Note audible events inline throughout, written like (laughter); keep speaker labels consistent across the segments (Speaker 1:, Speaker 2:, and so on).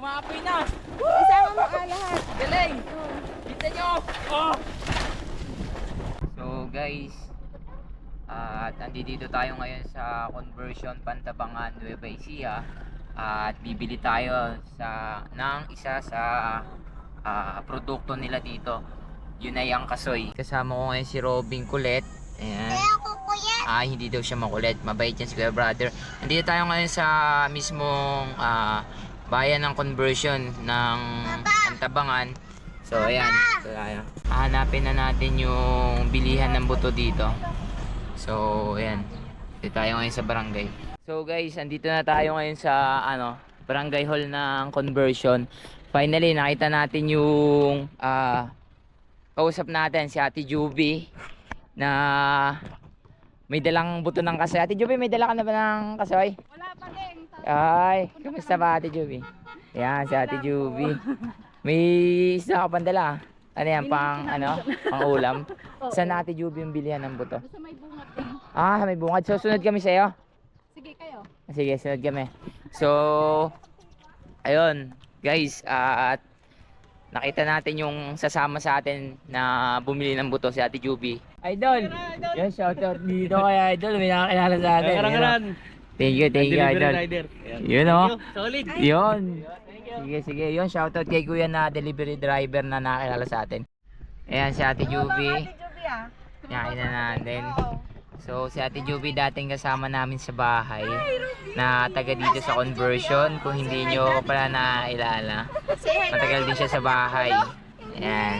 Speaker 1: umaapoy na.
Speaker 2: Isama mo ah, lahat.
Speaker 1: Galing.
Speaker 2: Oh.
Speaker 1: Kita nyo. Oh.
Speaker 3: So guys, at nandito tayo ngayon sa conversion Pantabangan Nueva Ecija at bibili tayo sa ng isa sa ah, produkto nila dito. Yun ay ang kasoy. Kasama ko ngayon si Robin Kulet. Ayan. Ah, hindi daw siya makulit. Mabait yan si Kuya Brother. Nandito tayo ngayon sa mismong ah, bayan ng conversion ng Pantabangan. So, ayan. So, tayo. Hahanapin na natin yung bilihan ng buto dito. So, ayan. Dito tayo ngayon sa barangay. So, guys, andito na tayo ngayon sa, ano, barangay hall ng conversion. Finally, nakita natin yung, ah, kausap natin si Ate Juby na may dalang buto ng kasoy. Ate Juby, may dala ka na ba ng kasoy?
Speaker 2: Wala pa din.
Speaker 3: Ay, kamusta ba Ate Juby? Yan, si Ate Juby. May isa ka pang dala. Ano yan, pang, ano, pang ulam? (laughs) Saan Ate Juby yung bilihan ng buto?
Speaker 2: Basta may bungat din.
Speaker 3: Ah, may bungad. So, sunod kami sa'yo.
Speaker 2: Sige kayo.
Speaker 3: Sige, sunod kami. So, ayun, guys, at nakita natin yung sasama sa atin na bumili ng buto si Ate Juby. Idol! Yan, shoutout dito kay Idol. May nakakilala sa atin.
Speaker 4: Karangaran.
Speaker 3: Thank you, thank you, Idol.
Speaker 4: rider. Ayan.
Speaker 3: Yun, oh.
Speaker 4: Solid.
Speaker 3: Yun. Sige, sige. Yun, shoutout kay kuya na delivery driver na nakilala sa atin. Ayan si Ate Juby.
Speaker 2: Juby ah.
Speaker 3: Yain na natin. So, si Ate Juby dating kasama namin sa bahay na taga dito sa conversion. Kung hindi nyo ko pala nailala. (laughs) Matagal din siya sa bahay. Ayan.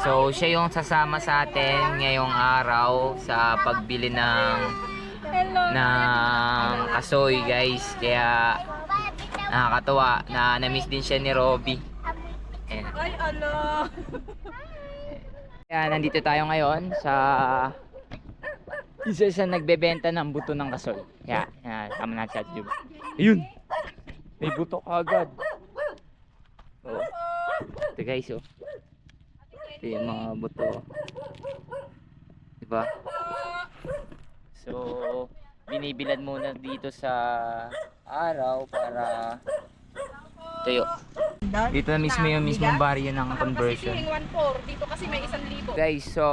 Speaker 3: So, siya yung sasama sa atin ngayong araw sa pagbili ng ng kasoy guys. Kaya nakakatuwa na na-miss din siya ni Robby. Ayan.
Speaker 2: Ay, ano.
Speaker 3: Kaya nandito tayo ngayon sa isa sa nagbebenta ng buto ng kasoy. Yan, yan, tama natin sa YouTube. Ayun! May buto agad. Oh. Ito guys, oh. Ito yung mga buto. Diba? So, binibilad muna dito sa araw para tuyo. Dito na mismo yung mismong baryo ng conversion.
Speaker 2: Kasi 1.4. Dito kasi may 1,000.
Speaker 3: Guys, so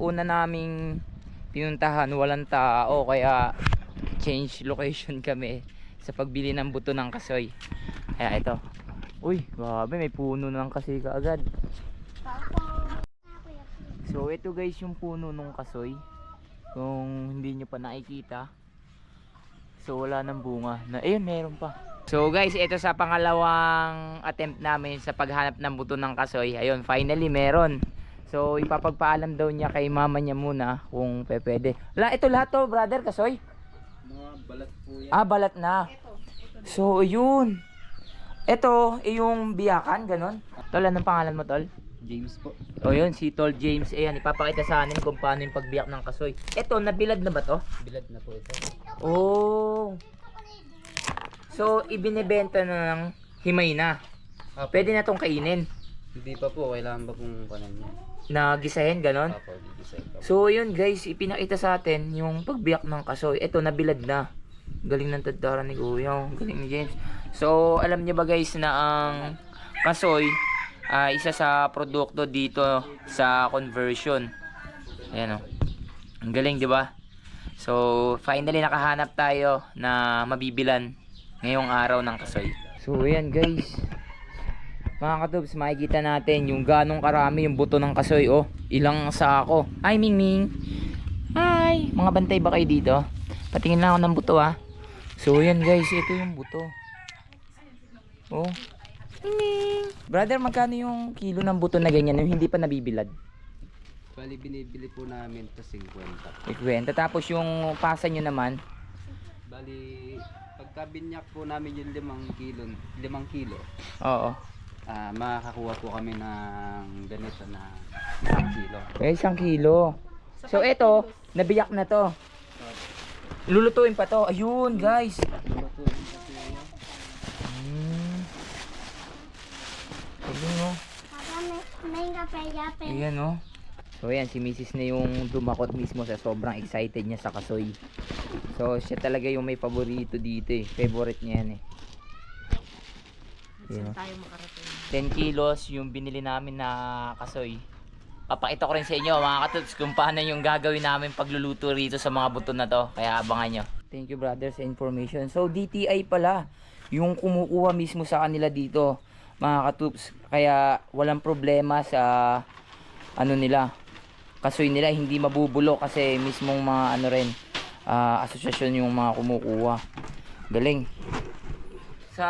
Speaker 3: una naming pinuntahan walang tao kaya change location kami sa pagbili ng buto ng kasoy. Kaya ito. Uy, grabe may puno ng kasi kaagad. So ito guys yung puno ng kasoy. Kung hindi nyo pa nakikita. So wala nang bunga. Na, ayun, meron pa. So guys, ito sa pangalawang attempt namin sa paghanap ng buto ng kasoy. Ayun, finally meron. So ipapagpaalam daw niya kay mama niya muna kung pe- pwede. La, ito lahat to, brother, kasoy.
Speaker 4: Mga balat po yan.
Speaker 3: Ah, balat na. So, yun. Ito, eh, yung biyakan, ganon. Tol, anong pangalan mo, Tol?
Speaker 4: James po.
Speaker 3: O yun, si Tol James. Ayan, ipapakita sa anin kung paano yung pagbiyak ng kasoy. Ito, nabilad na ba to?
Speaker 4: Bilad na po ito.
Speaker 3: Oh. So, ibinebenta na ng himay na. Pwede na tong kainin.
Speaker 4: Hindi pa po. Kailangan ba pong kanan niya?
Speaker 3: Na gisahin, ganon.
Speaker 4: Apo, gigisay pa.
Speaker 3: So, yun guys, ipinakita sa atin yung pagbiyak ng kasoy. Ito, nabilad na. Galing ng tadara ni Kuya. Galing ni James. So, alam niyo ba guys na ang kasoy ah, isa sa produkto dito sa conversion. Ayan o. Ang galing, di ba? So, finally nakahanap tayo na mabibilan ngayong araw ng kasoy. So, ayan guys. Mga katubs, makikita natin yung ganong karami yung buto ng kasoy. Oh, ilang sako. Ay, Ming Ming. Hi. Mga bantay ba kayo dito? Patingin lang ako ng buto ah. So, yan guys. Ito yung buto. Oh. Ming Ming. Brother, magkano yung kilo ng buto na ganyan yung hindi pa nabibilad?
Speaker 4: Bali, binibili po namin to 50.
Speaker 3: Ikwenta. Tapos yung pasa nyo naman.
Speaker 4: Bali, pagka binyak po namin yung 5 kilo, 5 kilo,
Speaker 3: Oo.
Speaker 4: ah makakakuha po kami ng ganito na 1 kilo.
Speaker 3: Eh, isang kilo. So, ito, nabiyak na to. Lulutuin pa to. Ayun, guys. Hmm. Ayun, oh. Ayan, oh. So, ayan, si Mrs. na yung dumakot mismo sa sobrang excited niya sa kasoy. So, siya talaga yung may paborito dito eh. Favorite niya yan eh.
Speaker 2: Saan tayo makarating?
Speaker 3: 10 kilos yung binili namin na kasoy. Papakita ko rin sa inyo mga katuts kung paano yung gagawin namin pagluluto rito sa mga buto na to. Kaya abangan nyo. Thank you brother sa information. So DTI pala yung kumukuha mismo sa kanila dito mga katups. Kaya walang problema sa ano nila. Kasoy nila hindi mabubulo kasi mismong mga ano rin ah, asosyasyon yung mga kumukuha. Galing. Sa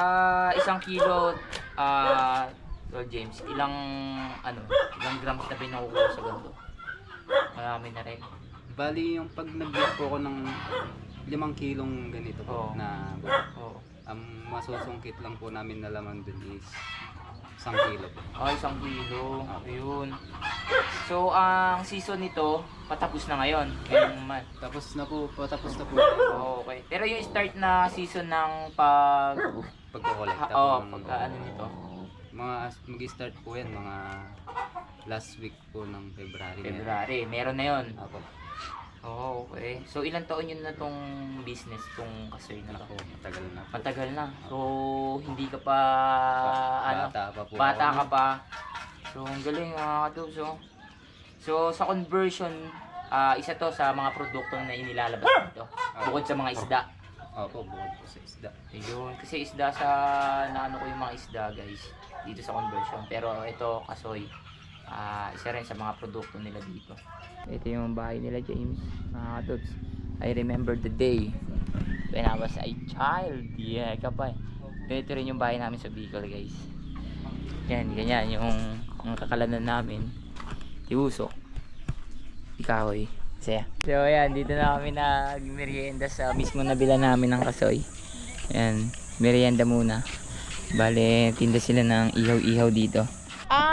Speaker 3: isang kilo, ah, Lord James, ilang, ano, ilang grams na binukuha sa ganito? Marami na rin.
Speaker 4: Bali yung pag nag-get po ako ng limang kilong ganito po
Speaker 3: Oo.
Speaker 4: na
Speaker 3: Oo.
Speaker 4: Ang masusungkit lang po namin na laman dun is isang kilo po.
Speaker 3: Ah, isang kilo. Ayun. So, ang season nito, patapos na ngayon. Ngayong (laughs) month.
Speaker 4: Tapos na po, patapos na po
Speaker 3: Oh, okay. Pero yung start na season ng pag...
Speaker 4: pagkukolekta
Speaker 3: Ha, oh,
Speaker 4: po. ng-
Speaker 3: pagka ano nito.
Speaker 4: Mga mag-start po yan, mga last week po ng February.
Speaker 3: February. Meron na yon.
Speaker 4: Apo.
Speaker 3: Oh, okay. So, ilang taon yun na tong business, tong kasoy na to?
Speaker 4: Ako, matagal na po.
Speaker 3: Matagal na. So, hindi ka pa, ano,
Speaker 4: Bata pa po.
Speaker 3: bata
Speaker 4: ako.
Speaker 3: ka pa. So, ang galing mga katubs, oh. So, sa conversion, ah, isa to sa mga produkto na inilalabas dito. Bukod sa mga isda.
Speaker 4: Opo, bukod po sa isda.
Speaker 3: Ayun. Kasi isda sa, naano ko yung mga isda, guys. Dito sa conversion. Pero ito, kasoy. Ah isa rin sa mga produkto nila dito. Ito yung bahay nila, James. Mga katubs. I remember the day when I was a child. Yeah, kapay. Ganito rin yung bahay namin sa Bicol, guys. Yan, ganyan yung ang kakalanan namin. Tiusok. Ikahoy. Saya. So, ayan, dito na kami nag-merienda sa mismo nabila namin ng kasoy. Ayan, merienda muna. Bale, tinda sila ng ihaw-ihaw dito.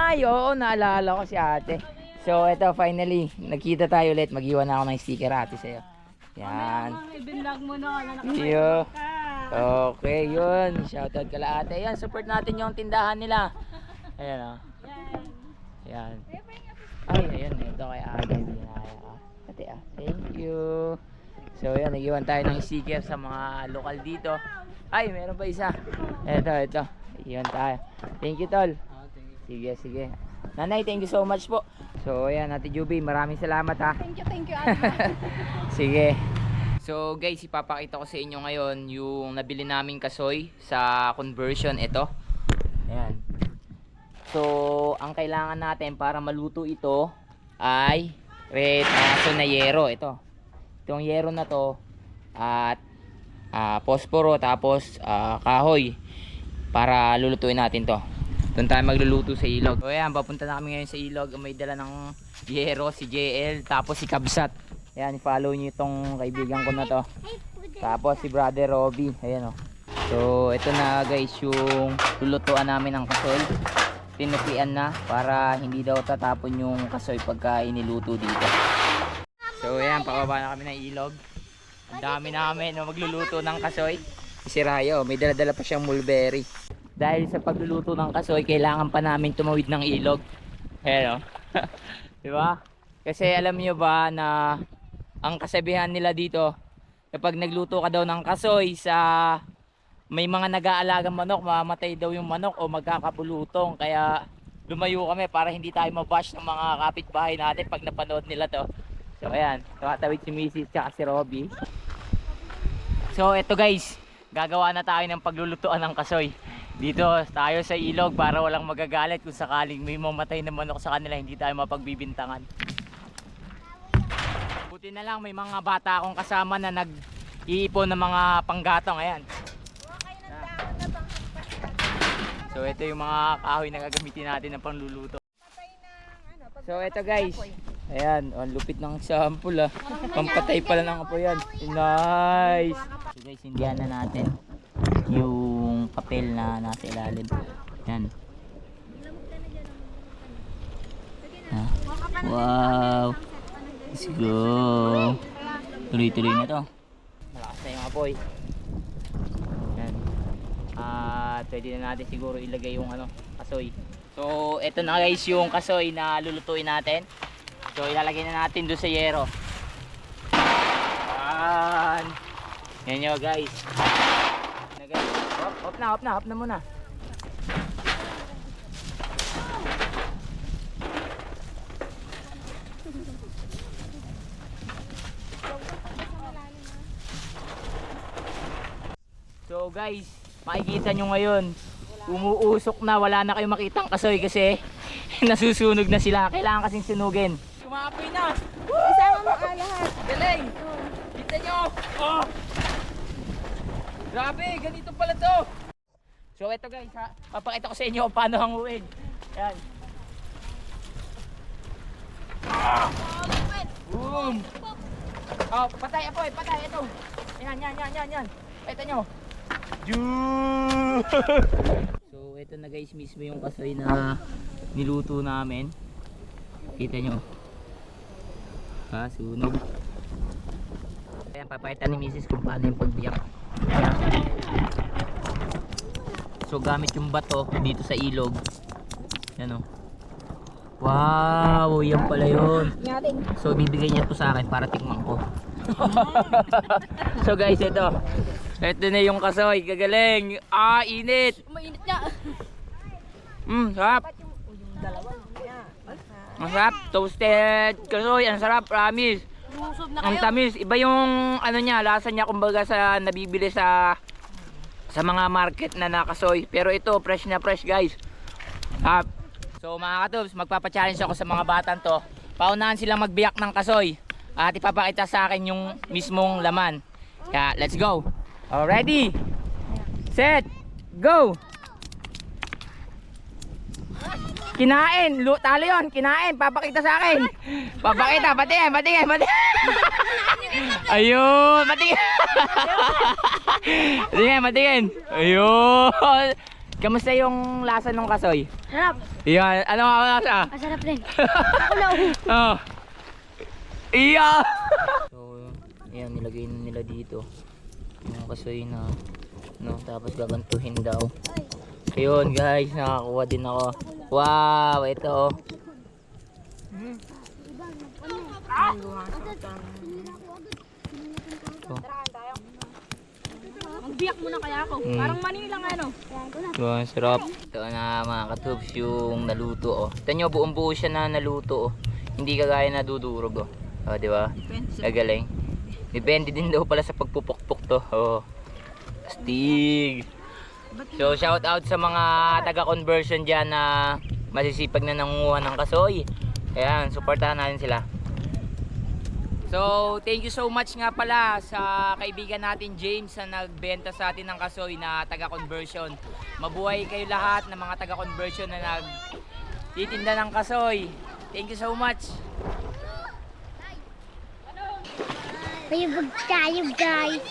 Speaker 3: Ay, oo, naalala ko si ate. So, eto, finally, nagkita tayo ulit. Mag-iwan na ako ng sticker ate sa'yo. Yan.
Speaker 2: Ibinlog mo na na
Speaker 3: Iyo.
Speaker 2: ka.
Speaker 3: Okay, yun. Shoutout kala ate. Yan, support natin yung tindahan nila. Ayan, oh. Yan. Ay, ayan. Ito kay ate. Ate, ah. Thank you. So, yan. Nag-iwan tayo ng sticker sa mga lokal dito. Ay, meron pa isa. Ito, ito. Iwan tayo. Thank you, tol.
Speaker 4: Ah.
Speaker 3: Sige, sige. Nanay, thank you so much po. So, ayan, Ate Juby, maraming salamat ha.
Speaker 2: Thank you, thank you, Ate. (laughs)
Speaker 3: Sige. So guys, ipapakita ko sa inyo ngayon yung nabili naming kasoy sa conversion ito. Ayan. So, ang kailangan natin para maluto ito ay red uh, na yero ito. Itong yero na to at ah, posporo tapos ah, kahoy para lulutuin natin to. Doon tayo magluluto sa ilog. So ayan, papunta na kami ngayon sa ilog. May dala ng yero si JL tapos si Kabsat. Ayan, follow niyo itong kaibigan ko na to. Tapos si Brother Robby. Ayan o. So, ito na guys yung lulutuan namin ng kasoy. Tinupian na para hindi daw tatapon yung kasoy pagka iniluto dito. So, ayan, pababa na kami ng ilog. Ang dami namin no, magluluto ng kasoy. Si Rayo, may dala-dala pa siyang mulberry. Dahil sa pagluluto ng kasoy, kailangan pa namin tumawid ng ilog. Ayan o. (laughs) Di ba? Kasi alam niyo ba na ang kasabihan nila dito, kapag nagluto ka daw ng kasoy sa may mga nag-aalagang manok, mamamatay daw yung manok o magkakapulutong. Kaya lumayo kami para hindi tayo mabash ng mga kapitbahay natin pag napanood nila to. So ayan, tumatawid si Mrs. tsaka si Robby. So eto guys, gagawa na tayo ng paglulutuan ng kasoy. Dito tayo sa ilog para walang magagalit kung sakaling may mamatay na manok sa kanila, hindi tayo mapagbibintangan. Buti na lang may mga bata akong kasama na nag-iipon ng mga panggatong. Ayan. So ito yung mga kahoy na gagamitin natin ng panluluto. So ito guys. Ayan, ang lupit ng sample ah. Pampatay pala ng apoy yan. Nice. So guys, hindihan na natin yung papel na nasa ilalim. Yan. Ah. Wow. Let's go. Tuloy-tuloy na to. Malakas na yung apoy. Yan. At pwede na natin siguro ilagay yung ano, kasoy. So, ito na guys yung kasoy na lulutuin natin. So, ilalagay na natin doon sa yero. Yan. Yan nyo guys. Up, up na, up na, up na muna. So guys, makikita nyo ngayon, umuusok na, wala na kayong makitang kasoy kasi (laughs) nasusunog na sila. Kailangan kasing sunugin. Kumapoy na!
Speaker 2: Isama mo ka lahat!
Speaker 3: Galing! Kita nyo! Oh! Grabe, ganito pala to! So ito guys, ha, papakita ko sa inyo paano hanguin. Yan. Boom! Oh, patay ako eh, patay ito. Yan, yan, yan, yan, yan. Ito nyo. (laughs) So ito na guys mismo yung kasoy na niluto namin. Kita nyo. Ha, sunog. Ayan, papakita ni Mrs. kung paano yung pagbiyak. Ayan. So gamit yung bato dito sa ilog. Yan o. Wow, yan pala yun. So bibigay niya to sa akin para tikman ko. (laughs) so guys, ito. Ito na yung kasoy. Gagaling. Ah, init.
Speaker 2: Mainit niya.
Speaker 3: Mm, sarap. Masarap. Toasted kasoy. Ang sarap, promise.
Speaker 2: Lusob na
Speaker 3: Ang
Speaker 2: kayo.
Speaker 3: tamis. Iba yung ano niya, lasa niya kumbaga sa nabibili sa sa mga market na nakasoy. Pero ito, fresh na fresh guys. Ah, so mga katubs, magpapa-challenge ako sa mga batang to. Paunahan silang magbiyak ng kasoy. At ipapakita sa akin yung mismong laman. Kaya, let's go. Oh, ready? Set. Go. Kinain, Lu- talo yun, kinain, papakita sa akin. Papakita, patingin, patingin, patingin. Ayun, patingin. patingin, patingin. Ayun. Kamusta yung lasa ng kasoy?
Speaker 2: Sarap.
Speaker 3: Yan, ano ang lasa?
Speaker 2: Masarap rin. Ako na.
Speaker 3: Oh. Iya. So, ayan nilagay na nila dito. Yung kasoy na no, tapos gagantuhin daw. Ayun guys, nakakuha din ako. Wow, ito oh.
Speaker 2: Magbiyak muna kaya ako.
Speaker 3: Mm.
Speaker 2: Parang Manila nga ano.
Speaker 3: Ang sarap. Ito na mga katubs yung naluto oh. Ito nyo, buong buo siya na naluto oh. Hindi kagaya na dudurog oh. Oh, di ba? Nagaling. Depende din daw pala sa pagpupukpok to. Oh. Astig. So shout out sa mga taga conversion diyan na masisipag na nangunguha ng kasoy. Ayan, suportahan natin sila. So, thank you so much nga pala sa kaibigan natin James na nagbenta sa atin ng kasoy na taga conversion. Mabuhay kayo lahat ng mga taga conversion na nag titinda ng kasoy. Thank you so much.
Speaker 1: May bag tayo guys.